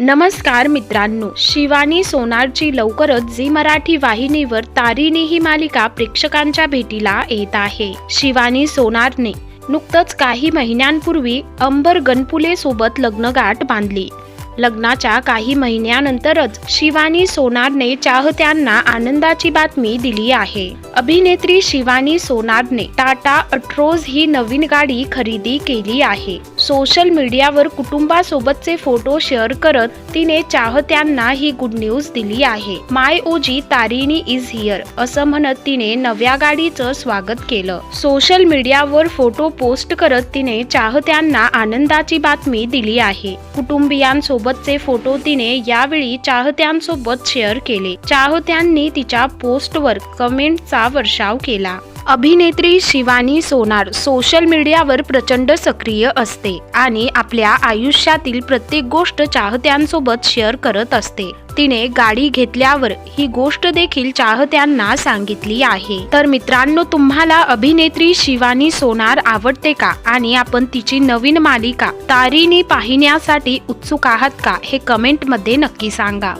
नमस्कार मित्रांनो शिवानी सोनारची लवकरच झी मराठी वाहिनीवर तारिणी ही मालिका प्रेक्षकांच्या भेटीला येत आहे. शिवानी सोनारने नुकतंच काही महिन्यांपूर्वी अंबर गणपुले सोबत लग्नगाठ बांधली. लग्नाच्या काही महिन्यानंतरच शिवानी सोनारने चाहत्यांना आनंदाची बातमी दिली आहे. अभिनेत्री शिवानी सोनारने टाटा अट्रोज ही नवीन गाडी खरेदी केली आहे. सोशल मीडियावर कुटुंबासोबतचे फोटो शेअर करत तिने चाहत्यांना ही गुड न्यूज दिली आहे. My OG Tarini is here असं म्हणत तिने नव्या गाडीचं स्वागत केलं. सोशल मीडियावर फोटो पोस्ट करत तिने चाहत्यांना आनंदाची बातमी दिली आहे. सोबतचे फोटो तिने यावेळी चाहत्यांसोबत शेअर केले. चाहत्यांनी तिच्या पोस्टवर कमेंटचा वर्षाव केला. अभिनेत्री शिवानी सोनार सोशल मीडियावर प्रचंड सक्रिय असते आणि आपल्या आयुष्यातील प्रत्येक गोष्ट चाहत्यांसोबत शेअर करत असते. तिने गाडी घेतल्यावर ही गोष्ट देखील चाहत्यांना सांगितली आहे. तर मित्रांनो तुम्हाला अभिनेत्री शिवानी सोनार आवडते का? आणि आपण तिची नवीन मालिका तारीनी पाहण्यासाठी उत्सुक आहात का? हे कमेंटमध्ये नक्की सांगा.